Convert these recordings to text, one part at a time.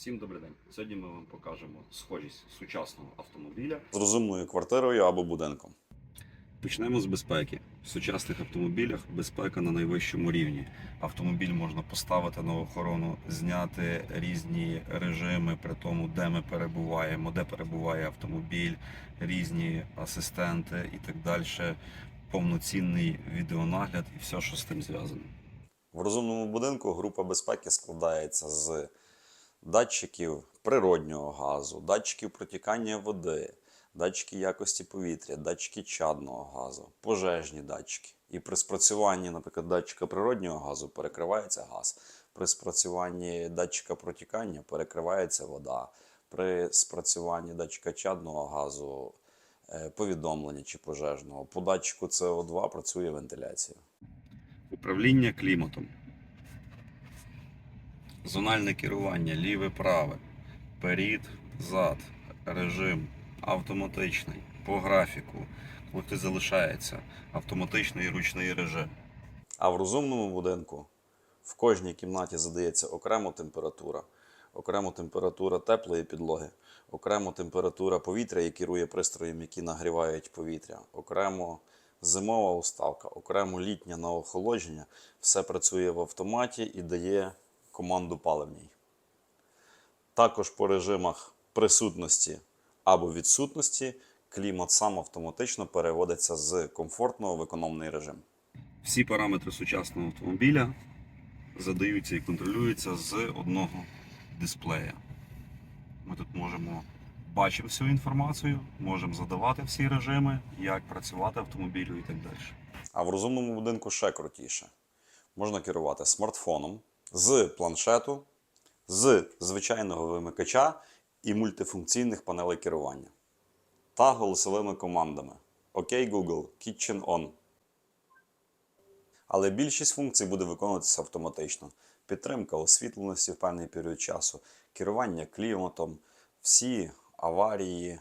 Всім добрий день. Сьогодні ми вам покажемо схожість сучасного автомобіля. з розумною квартирою або будинком. Почнемо з безпеки. В сучасних автомобілях безпека на найвищому рівні. Автомобіль можна поставити на охорону, зняти різні режими при тому, де ми перебуваємо, де перебуває автомобіль, різні асистенти і так далі. Повноцінний відеонагляд і все, що з тим зв'язано. В розумному будинку група безпеки складається з датчиків природнього газу, датчиків протікання води, датчики якості повітря, датчики чадного газу, пожежні датчики. І при спрацюванні, наприклад, датчика природнього газу перекривається газ. При спрацюванні датчика протікання перекривається вода. При спрацюванні датчика чадного газу е, повідомлення чи пожежного. По датчику СО2 працює вентиляція. Управління кліматом. Зональне керування, ліве праве, перед, зад, режим, автоматичний, по графіку, коли залишається, автоматичний і ручний режим. А в розумному будинку в кожній кімнаті задається окремо температура, окремо температура теплої підлоги, окремо температура повітря, і керує пристроєм, які нагрівають повітря, окремо зимова уставка, окремо літнє на охолодження. Все працює в автоматі і дає команду паливній. Також по режимах присутності або відсутності клімат сам автоматично переводиться з комфортного в економний режим. Всі параметри сучасного автомобіля задаються і контролюються з одного дисплея. Ми тут можемо бачити всю інформацію, можемо задавати всі режими, як працювати автомобілю і так далі. А в розумному будинку ще крутіше. Можна керувати смартфоном з планшету, з звичайного вимикача і мультифункційних панелей керування та голосовими командами OK Google, Kitchen On. Але більшість функцій буде виконуватися автоматично. Підтримка освітленості в певний період часу, керування кліматом, всі аварії,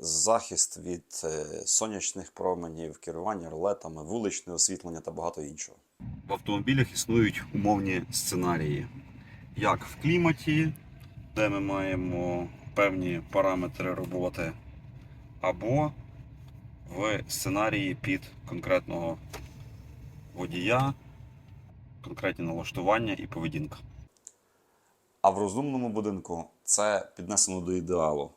захист від е, сонячних променів, керування рулетами, вуличне освітлення та багато іншого. В автомобілях існують умовні сценарії. Як в кліматі, де ми маємо певні параметри роботи, або в сценарії під конкретного водія, конкретні налаштування і поведінка. А в розумному будинку це піднесено до ідеалу.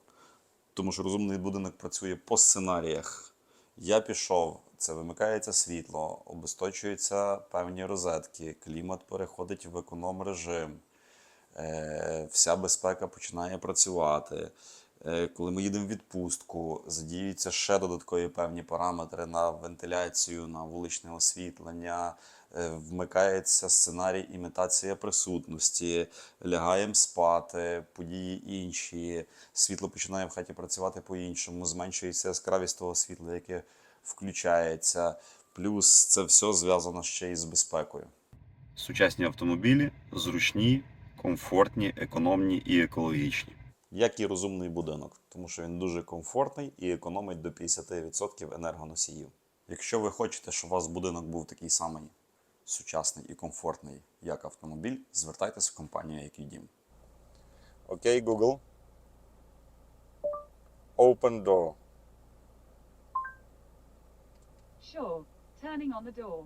Тому що розумний будинок працює по сценаріях. Я пішов, це вимикається світло, обесточуються певні розетки, клімат переходить в економ режим, е, вся безпека починає працювати. Е, Коли ми їдемо в відпустку, задіюються ще додаткові певні параметри на вентиляцію, на вуличне освітлення, е, вмикається сценарій імітація присутності, лягаємо спати, події інші, світло починає в хаті працювати по-іншому, зменшується яскравість того світла, яке включається. Плюс це все зв'язано ще й з безпекою. Сучасні автомобілі зручні, комфортні, економні і екологічні. Як і розумний будинок, тому що він дуже комфортний і економить до 50% енергоносіїв. Якщо ви хочете, щоб у вас будинок був такий самий сучасний і комфортний, як автомобіль, звертайтеся в компанію IQDIM. Окей, Google. Open door. Sure. Turning on the door.